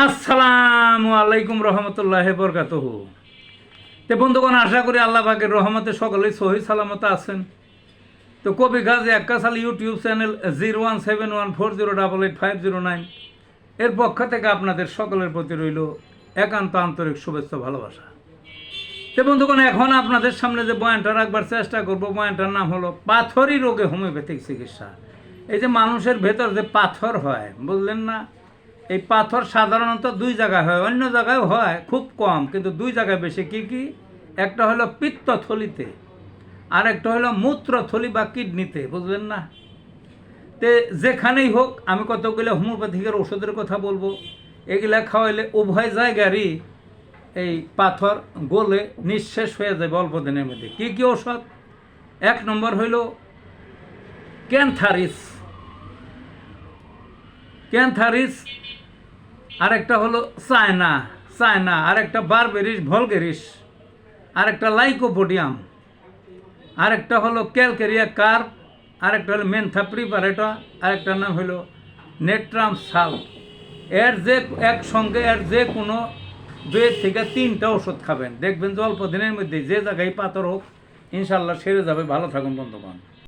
আসসালামু আলাইকুম রহমতুল্লাহ বরকাতহ। তে বন্ধুগণ, আশা করি আল্লাহ পাকের রহমতে সকলেই সহি সালামত আছেন। তো কবি Gazi একাশাল YouTube channel zero one seven one four zero double eight five zero nine এর পক্ষ থেকে আপনাদের সকলের প্রতি রইল একান্ত আন্তরিক শুভেচ্ছা ভালোবাসা। তো বন্ধুগণ, এখন আপনাদের সামনে যে বয়ানটা রাখবার চেষ্টা করব, বয়ানটার নাম হলো পাথরই রোগে হোমিওপ্যাথিক চিকিৎসা। এই যে মানুষের ভেতর যে পাথর হয়, বুঝলেন না? এই পাথর সাধারণত দুই জায়গায় হয়, অন্য জায়গায় হয়, খুব কম। কিন্তু দুই জায়গায় বেশি কি কি? একটা হলো পিত্তথলিতে আর একটা হলো মূত্রথলি বা কিডনিতে, বুঝলেন না? তে যেখানেই হোক, আমি কতগুলো হোমিওপ্যাথিকের ওষুধের কথা বলব, এগুলা খাওয়াইলে উভয় জায়গারই এই পাথর গলে নিঃশেষ হয়ে যাবে অল্প দিনের মধ্যে। কি কি ওষুধ এক নম্বর হইল ক্যান্থারিস। ক্যান্থারিস আরেকটা হলো চায়না চায়না আরেকটা বারবেরিস ভলগেরিস আরেকটা লাইকোপোডিয়াম, আরেকটা হলো ক্যালকেরিয়া কার্প, আরেকটা হলো মেনথা প্রিপারেটা আরেকটার নাম হলো নেট্রাম সাল। এর যে একসঙ্গে এর যে কোনো দুই থেকে তিনটা ওষুধ খাবেন। দেখবেন যে অল্প দিনের মধ্যে যে জায়গায় পাথর হোক ইনশাল্লাহ সেরে যাবে। ভালো থাকুন, বন্ধুগণ।